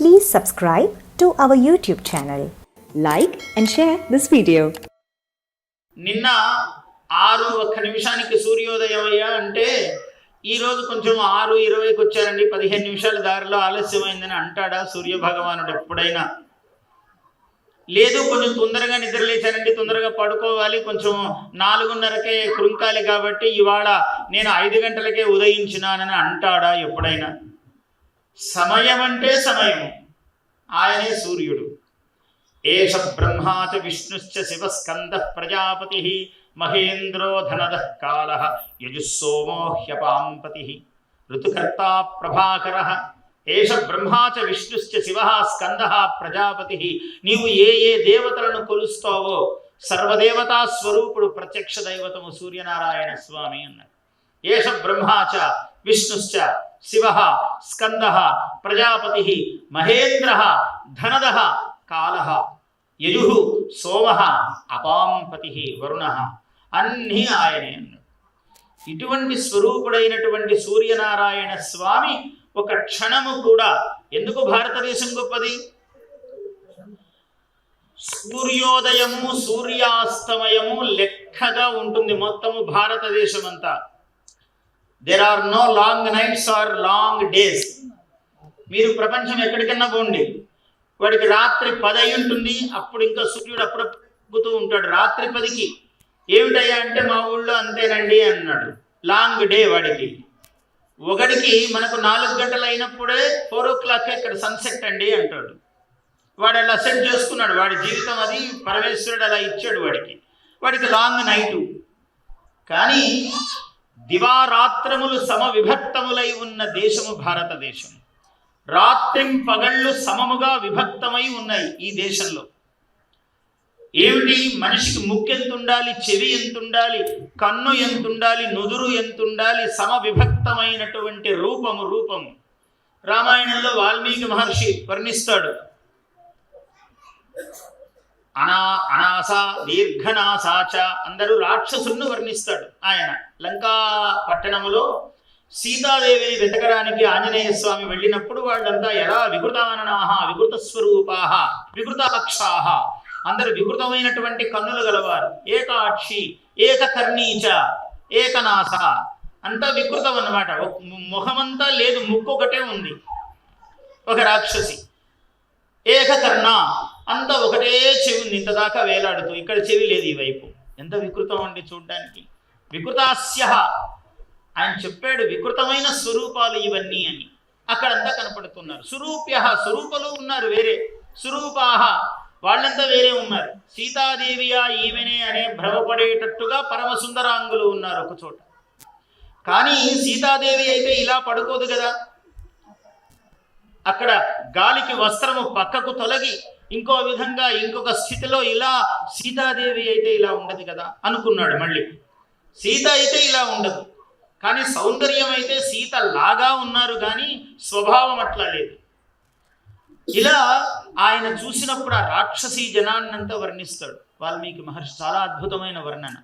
Please subscribe to our YouTube channel. Like and share this video. నిన్న ఆరు ఒక్క నిమిషానికి సూర్యోదయం అయ్యా అంటే ఈరోజు కొంచెం ఆరు ఇరవైకి వచ్చారండి. పదిహేను నిమిషాల దారిలో ఆలస్యమైందని అంటాడా సూర్యభగవానుడు ఎప్పుడైనా? లేదు కొంచెం తొందరగా నిద్రలేచానండి. తొందరగా పడుకోవాలి. కొంచెం నాలుగున్నరకే కృంకాలి కాబట్టి ఇవాళ నేను ఐదు గంటలకే ఉదయించినానని అంటాడా ఎప్పుడైనా? సమయం అంటే సమయము. ఆయనే సూర్యుడు. ఏష బ్రహ్మాచ విష్ణుశ్చ శివస్కంద ప్రజాపతి మహేంద్రో ధనద కాల యజుస్సోమో హ్యపాంపతి ఋతుకర్త ప్రభాకర ఏష బ్రహ్మాచ విష్ణుశ్చ శివ స్కంద ప్రజాపతి నీవు ఏ ఏ దేవతలను కొలుస్తావో సర్వదేవతా స్వరూపుడు ప్రత్యక్ష దైవతము సూర్యనారాయణ స్వామి అన్నాడు. ఏష బ్రహ్మాచ విష్ణుశ్చ శివ స్కంద ప్రజాపతి మహేంద్ర ధనద కాల యజు సోమ అపాంపతి వరుణ అన్నీ ఆయనే అన్నాడు. ఇటువంటి స్వరూపుడైనటువంటి సూర్యనారాయణ స్వామి ఒక క్షణము కూడా ఎందుకు భారతదేశం గొప్పది? సూర్యోదయము సూర్యాస్తమయము లెక్కగా ఉంటుంది మొత్తము భారతదేశం అంతా there are no long nights or long days మీరు ప్రపంచం ఎక్కడికన్నా పోండి. వాడికి రాత్రి పది అయి ఉంటుంది. అప్పుడు ఇంకా సూర్యుడు అప్పుడప్పుతూ ఉంటాడు. రాత్రి పదికి ఏమిటయ్యా అంటే మా ఊళ్ళో అంతేనండి అన్నాడు. లాంగ్ డే వాడికి. ఒకడికి మనకు నాలుగు గంటలు అయినప్పుడే ఫోర్ ఓ క్లాక్ ఇక్కడ సన్సెట్ అండి అంటాడు. వాడు అలా సెట్ చేసుకున్నాడు. వాడి జీవితం అది. పరమేశ్వరుడు అలా ఇచ్చాడు వాడికి. వాడికి లాంగ్ నైటు కానీ దివారాత్రములు సమవిభక్తములై ఉన్న దేశము భారతదేశం. రాత్రిం పగళ్ళు సమముగా విభక్తమై ఉన్నాయి ఈ దేశంలో. ఏమిటి? మనిషికి ముక్కు ఎంత ఉండాలి చెవి ఎంత ఉండాలి కన్ను ఎంత ఉండాలి నుదురు ఎంత ఉండాలి సమవిభక్తమైనటువంటి రూపము రూపము. రామాయణంలో వాల్మీకి మహర్షి వర్ణిస్తాడు అనా అనాస దీర్ఘనాసాచ అందరూ రాక్షసులను వర్ణిస్తాడు ఆయన. లంకా పట్టణములో సీతాదేవిని వెతకడానికి ఆంజనేయ స్వామి వెళ్ళినప్పుడు వాళ్ళంతా ఎలా వికృతాననాహ వికృత స్వరూపాహ వికృతాక్షాహ అందరు వికృతమైనటువంటి కన్నులు గలవారు. ఏకాక్షి ఏకకర్ణీచ ఏకనాస. అంతా వికృతం అన్నమాట. ముఖమంతా లేదు ముక్కు ఒకటే ఉంది. ఒక రాక్షసి. ఏకకర్ణ అంత ఒకటే చెవి ఉంది ఇంత దాకా వేలాడుతూ ఇక్కడ చెవి లేదు ఈ వైపు. ఎంత వికృతం అండి చూడ్డానికి. వికృతాస్య ఆయన చెప్పాడు వికృతమైన స్వరూపాలు ఇవన్నీ అని. అక్కడంతా కనపడుతున్నారు. సురూప్య స్వరూపలు ఉన్నారు వేరే. స్వరూపాహ వాళ్ళంతా వేరే ఉన్నారు. సీతాదేవియా ఈమెనే అనే భ్రమపడేటట్టుగా పరమ సుందరాంగులు ఉన్నారు ఒక చోట. కానీ సీతాదేవి అయితే ఇలా పడుకోదు కదా. అక్కడ గాలికి వస్త్రము పక్కకు తొలగి ఇంకో విధంగా ఇంకొక స్థితిలో ఇలా సీతాదేవి అయితే ఇలా ఉండదు కదా అనుకున్నాడు మళ్ళీ. సీత అయితే ఇలా ఉండదు. కానీ సౌందర్యం అయితే సీత లాగా ఉన్నారు కానీ స్వభావం అట్లా లేదు. ఇలా ఆయన చూసినప్పుడు ఆ రాక్షసీ జనాన్నంతా వర్ణిస్తాడు. వాల్మీకి మహర్షి చాలా అద్భుతమైన వర్ణన.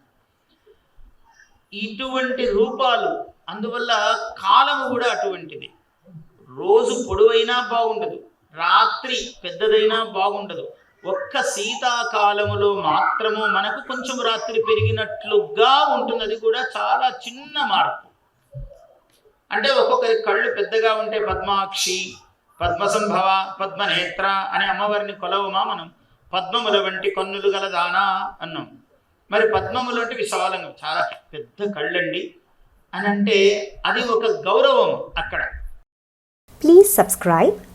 ఇటువంటి రూపాలు అందువల్ల కాలము కూడా అటువంటిది. రోజు పొడవైనా బాగుండదు. రాత్రి పెద్దదైనా బాగుండదు. ఒక్క శీతాకాలములో మాత్రము మనకు కొంచెం రాత్రి పెరిగినట్లుగా ఉంటుంది అది కూడా చాలా చిన్న మార్పు. అంటే ఒక్కొక్కరి కళ్ళు పెద్దగా ఉంటే పద్మాక్షి పద్మసంభవ పద్మనేత్ర అనే అమ్మవారిని కొలవమా మనం? పద్మముల వంటి కన్నులు గల దానా అన్నాం. మరి పద్మములు అంటే విశాలంగా చాలా పెద్ద కళ్ళండి. అని అంటే అది ఒక గౌరవం అక్కడ. Please subscribe